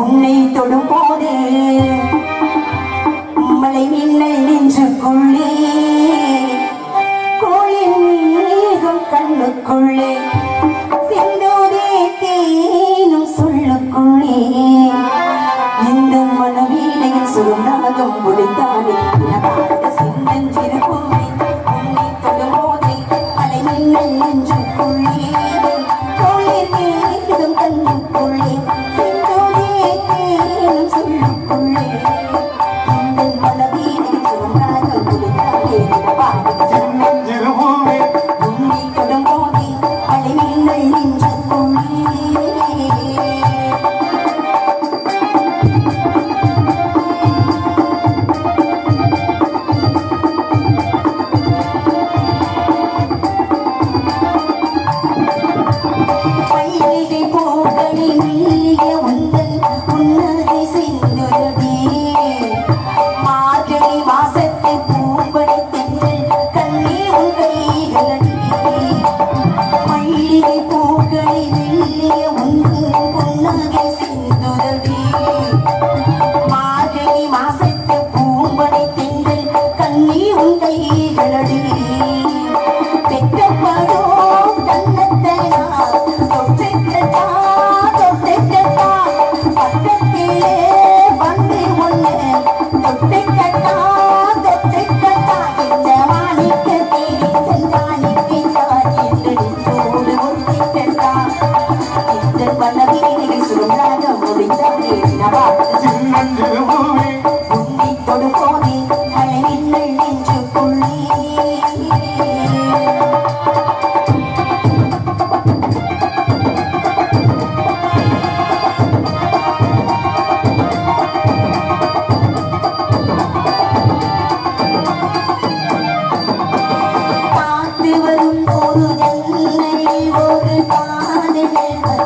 உன்னை தொடும் போது மலை மின்னல் நெஞ்சுக்குள்ளே கோயில் மேகம் கண்ணுக்குள்ளே செந்தூரே தேனும் சொல்லுக்குள்ளே. இந்த மனவீணையில் சுருநாகம் முடித்தானே கைகளடி பெற்றப்பதோ தன்னத்தை தொட்டிக்கட்டா தொட்டிக்கட்டா பக்கத்திலே வந்து ஒன்று தொட்டிக்கட்டா தொட்டிக்கட்டா இந்த மாணிக்க தேடி செல்வானிக்கு சாட்சியோடு ஒட்டிக்கட்டா இந்த பல்லவியை சுருங்காக முடிந்தாலே நவா Bye.